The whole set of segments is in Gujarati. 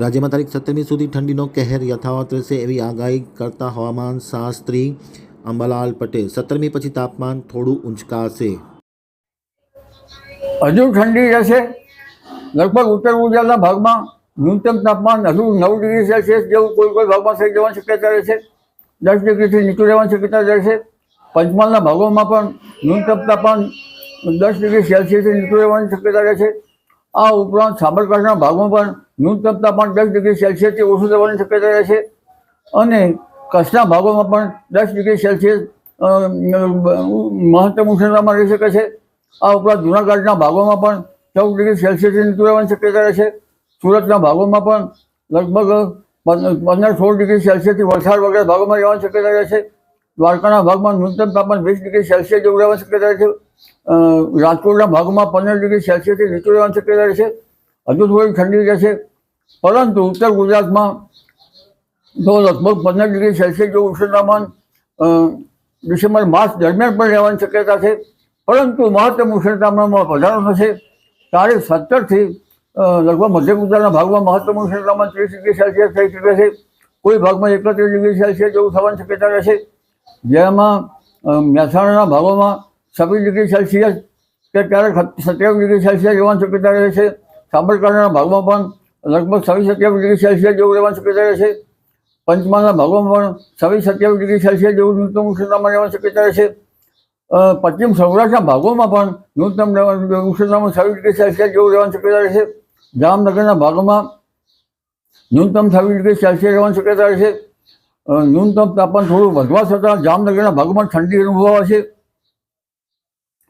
રાજ્યમાં તારીખ સત્તરમી સુધી ઠંડીનો કહેર યથાવત રહેશે એવી આગાહી કરતા હવામાન શાસ્ત્રી અંબાલાલ પટેલ. સત્તરમી પછી તાપમાન થોડું ઊંચકાશે. હજુ ઠંડી રહેશે. લગભગ ઉત્તર ગુજરાતના ભાગમાં ન્યૂનતમ તાપમાન હજુ નવ ડિગ્રી સેલ્સિયસ જેવું કોઈ કોઈ ભાગમાં થઈ જવાની શક્યતા રહેશે. દસ ડિગ્રીથી નીચું રહેવાની શક્યતા રહેશે. પંચમહાલના ભાગોમાં પણ ન્યૂનતમ તાપમાન દસ ડિગ્રી સેલ્સિયસથી નીચું રહેવાની શક્યતા રહેશે. આ ઉપરાંત સાબરકાંઠાના ભાગમાં પણ ન્યૂનતમ તાપમાન દસ ડિગ્રી સેલ્સિયસથી ઓછું રહેવાની શક્યતા રહેશે અને કચ્છના ભાગોમાં પણ દસ ડિગ્રી સેલ્સિયસ મહત્તમ ઉષ્ણતામાં રહી શકે છે. આ ઉપરાંત જૂનાગઢના ભાગોમાં પણ ચૌદ ડિગ્રી સેલ્સિયસથી નીચું રહેવાની શક્યતા રહેશે સુરતના ભાગોમાં પણ લગભગ પંદ- પંદર સોળ ડિગ્રી સેલ્સિયસથી વલસાડ વગેરે ભાગોમાં રહેવાની શક્યતા રહેશે દ્વારકાના ભાગમાં ન્યૂનતમ તાપમાન વીસ ડિગ્રી સેલ્સિયસ જેવું રહેવાની શક્યતા છે. રાજકોટના ભાગમાં પંદર ડિગ્રી સેલ્સિયસથી નીચું રહેવાની શક્યતા રહેશે હજુ થોડી ઠંડી રહેશે. પરંતુ ઉત્તર ગુજરાતમાં તો લગભગ પંદર ડિગ્રી સેલ્સિયસ જેવું ઉષ્ણતામાન ડિસેમ્બર માસ દરમિયાન પણ રહેવાની શક્યતા છે. પરંતુ મહત્તમ ઉષ્ણતામાનમાં વધારો થશે. તારીખ સત્તરથી લગભગ મધ્ય ગુજરાતના ભાગમાં મહત્તમ ઉષ્ણતામાન ત્રીસ ડિગ્રી સેલ્સિયસ થઈ શકે છે. કોઈ ભાગમાં એકત્રીસ ડિગ્રી સેલ્સિયસ જેવું થવાની શક્યતા રહેશે. જેમાં મહેસાણાના ભાગોમાં છવ્વીસ ડિગ્રી સેલ્સિયસ કે ક્યારેક સત્યાવીસ ડિગ્રી સેલ્સિયસ રહેવાની શક્યતા રહેશે સાબરકાંઠાના ભાગમાં પણ લગભગ છવ્વીસ સત્યાવીસ ડિગ્રી સેલ્સિયસ જેવું રહેવાની શક્યતા રહેશે પંચમહાલના ભાગોમાં પણ છવ્વીસ સત્યાવીસ ડિગ્રી સેલ્સિયસ જેવું ન્યૂનતમ ઉષ્ણતામાન રહેવાની શક્યતા રહે છે. પશ્ચિમ સૌરાષ્ટ્રના ભાગોમાં પણ ન્યૂનતમ ઉષ્ણતામાન છવ્વીસ ડિગ્રી સેલ્સિયસ જેવું રહેવાની શક્યતા રહેશે જામનગરના ભાગોમાં ન્યૂનતમ છવ્વીસ ડિગ્રી સેલ્સિયસ રહેવાની શક્યતા રહેશે અ, ન્યૂનતમ તાપમાન થોડું વધવા છતાં જામનગરના ભાગોમાં ઠંડી અનુભવાશે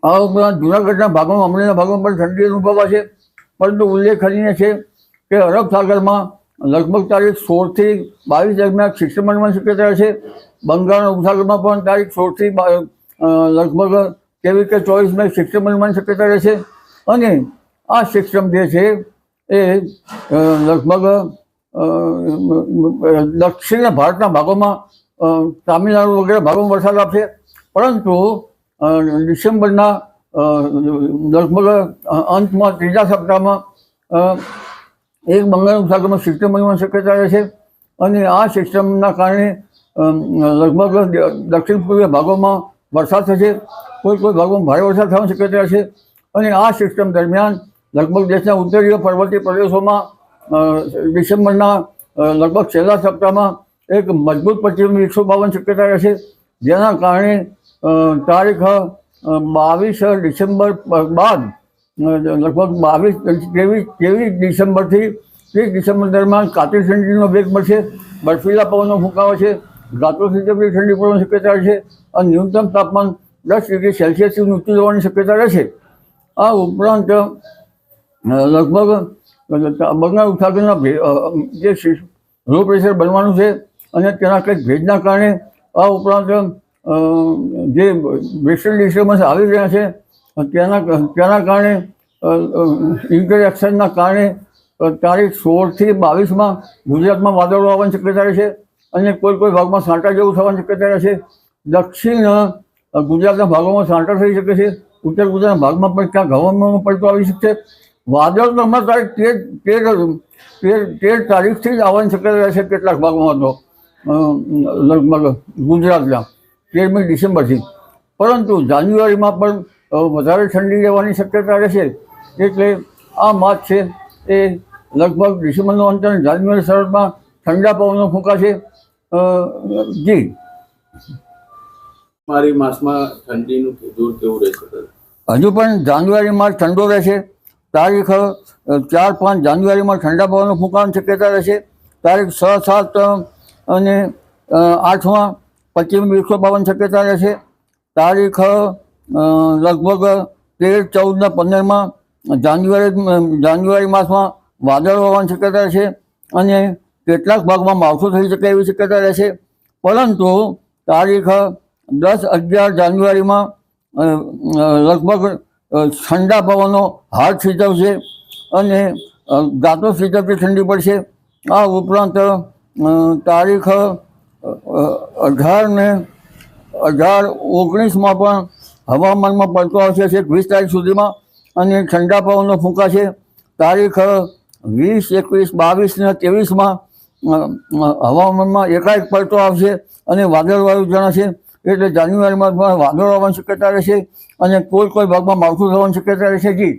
આ ઉપરાંત જૂનાગઢના ભાગોમાં, અમરેલીના ભાગોમાં પણ ઠંડી અનુભવાશે પરંતુ ઉલ્લેખનીય છે કે અરબ સાગરમાં લગભગ તારીખ સોળથી બાવીસ દરમિયાન શિષ્ટમંડળમાં શક્યતા છે. બંગાળના ઉપસાગરમાં પણ તારીખ સોળથી લગભગ કેવી કે ચોવીસ મે સિસ્ટમ બનવાની શક્યતા રહેશે અને આ સિસ્ટમ જે છે એ લગભગ દક્ષિણ ભારતના ભાગોમાં તામિલનાડુ વગેરે ભાગોમાં વરસાદ આપશે પરંતુ ડિસેમ્બરના લગભગ અંતમાં ત્રીજા સપ્તાહમાં એક બંગાળ ઉપસાગરમાં સિસ્ટમ બનવાની શક્યતા રહેશે અને આ સિસ્ટમના કારણે લગભગ દક્ષિણ પૂર્વીય ભાગોમાં વરસાદ થશે. કોઈ કોઈ ભાગોમાં ભારે વરસાદ થવાની શક્યતા રહેશે અને આ સિસ્ટમ દરમિયાન, લગભગ દેશના ઉત્તરીય પર્વતીય પ્રદેશોમાં ડિસેમ્બરના લગભગ છેલ્લા સપ્તાહમાં એક મજબૂત પ્રતિબંધ એકસો બાવન શક્યતા રહેશે. જેના કારણે તારીખ બાવીસ ડિસેમ્બર બાદ લગભગ બાવીસ ત્રેવીસ ત્રેવીસ ડિસેમ્બરથી ત્રીસ ડિસેમ્બર દરમિયાન કાતિલ ઠંડીનો વેગ મળશે, બર્ફીલા પવનનો ફૂંકાવો છે ગાત્રો જેટલી ઠંડી પડવાની શક્યતા રહેશે, અને ન્યૂનતમ તાપમાન દસ ડિગ્રી સેલ્સિયસથી ઊંચું જવાની શક્યતા રહેશે. આ ઉપરાંત લગભગ બંગાળ ભે- જે લો પ્રેશર બનવાનું છે અને તેના કંઈક ભેજના કારણે આ ઉપરાંત જે વેસ્ટર્ન ડિસ્ટર્બન્સ આવી રહ્યા છે તેના તેના કારણે ઇન્ટરેક્શનના કારણે તારીખ સોળથી બાવીસમાં ગુજરાતમાં વાદળો આવવાની શક્યતા રહેશે અને કોઈ કોઈ ભાગમાં સાંટા જેવું થવાની શક્યતા રહેશે દક્ષિણ ગુજરાતના ભાગોમાં સાંટા થઈ શકે છે. ઉત્તર ગુજરાતના ભાગમાં પણ ક્યાંક હવામાનમાં પડતો આવી શકશે વાદળ તો હમણાં તારીખ તેર તેર તેર તેર તારીખથી જ આવવાની શક્યતા રહેશે કેટલાક ભાગમાં તો. લગભગ ગુજરાતના તેરમી ડિસેમ્બરથી. પરંતુ જાન્યુઆરીમાં પણ વધારે ઠંડી રહેવાની શક્યતા રહેશે. એટલે આ માસ છે એ લગભગ ડિસેમ્બરનો અંત અને જાન્યુઆરી શરતમાં ઠંડા પવનો ફૂંકાશે. જી. મારી માસમાં ઠંડીનું દૂર કેવું રહેશે હજુ પણ જાન્યુઆરીમાં ઠંડો રહેશે. તારીખ ચાર પાંચ જાન્યુઆરીમાં ઠંડા પવનનું ફૂંકાવાની શક્યતા રહેશે. તારીખ છ, સાત અને આઠમાં પશ્ચિમ એકસો બાવન શક્યતા રહેશે. તારીખ લગભગ તેર ચૌદના પંદરમાં જાન્યુઆરી જાન્યુઆરી માસમાં વાદળો હોવાની શક્યતા રહેશે. અને કેટલાક ભાગમાં માવઠું થઈ શકે એવી શક્યતા રહેશે. પરંતુ તારીખ દસ, અગિયાર જાન્યુઆરીમાં લગભગ ઠંડા પવનો હાથ થીજવશે અને ગાતો થીજવતી ઠંડી પડશે. આ ઉપરાંત તારીખ અ, અ, અઢાર ઓગણીસમાં પણ હવામાનમાં પડતો આવશે છેક વીસ તારીખ સુધીમાં અને ઠંડા પવનો ફૂંકાશે. તારીખ વીસ એકવીસ બાવીસ ને ત્રેવીસમાં હવામાનમાં એકાએક પડતો આવશે અને વાદળવાળું જણાશે. એટલે જાન્યુઆરીમાં વાદળો આવવાની શક્યતા રહેશે અને કોઈ કોઈ ભાગમાં માવઠું થવાની શક્યતા રહેશે જી.